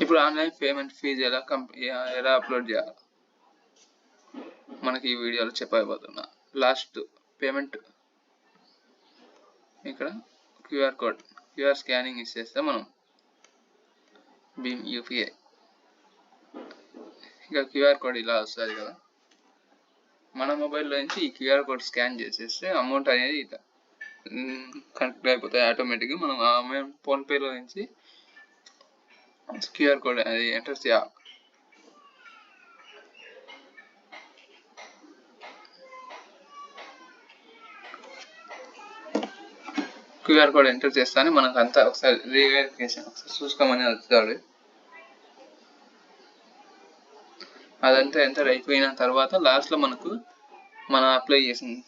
ఇప్పుడు online payment fee ఎలా కంప్ ఎలా అప్లోడ్ చేయాలి? మనకి ఈ వీడియోలో చెప్పబోతున్నా. Last payment. ఇక్కడ క్యూఆర్ కోడ్. క్యూఆర్ స్కానింగ్ ఇచ్చేస్తే మనం భీమ్ యూపీఐ. ఇక క్యూఆర్ కోడ్ ఇలా వస్తుంది కదా. మన మొబైల్లో నుంచి ఈ క్యూఆర్ కోడ్ స్కాన్ చేసేస్తే అమౌంట్ అనేది ఇట్లా కనెక్ట్ అయిపోతాయి. ఆటోమేటిక్గా మనం ఆ అమౌంట్ ఫోన్పేలో నుంచి క్యూఆర్ కోడ్ అది ఎంటర్ చేయాలి క్యూఆర్ కోడ్ ఎంటర్ చేస్తాను మనకు అంతా ఒకసారి రీవెరిఫికేషన్ ఒకసారి చూసుకోమని వస్తుంది అదంతా ఎంటర్ అయిపోయిన తర్వాత లాస్ట్లో మనకు మనం అప్లై చేసింది.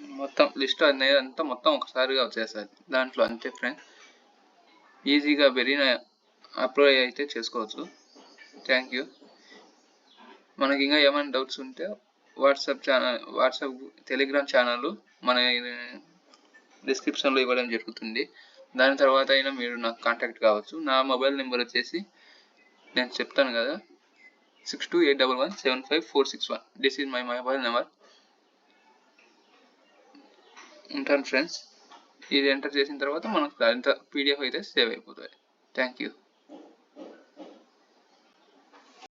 మొత్తం లిస్ట్ అనేది అంతా మొత్తం ఒకసారిగా వచ్చేస్తుంది. దాంట్లో అంతే ఫ్రెండ్. ఈజీగా పెరిగిన అప్లై అయితే చేసుకోవచ్చు. థ్యాంక్ యూ మనకి ఇంకా ఏమైనా డౌట్స్ ఉంటే WhatsApp channel WhatsApp Telegram channel మన డిస్క్రిప్షన్లో ఇవ్వడం జరుగుతుంది. దాని తర్వాత అయినా మీరు నాకు కాంటాక్ట్ కావచ్చు. నా మొబైల్ నెంబర్ వచ్చేసి నేను చెప్తాను కదా six two eight double one seven five four six one this is my mobile number ఉంటాను ఫ్రెండ్స్ ఇది ఎంటర్ చేసిన తర్వాత మనకు దాని పీడిఎఫ్ అయితే సేవ్ అయిపోతుంది థ్యాంక్ యూ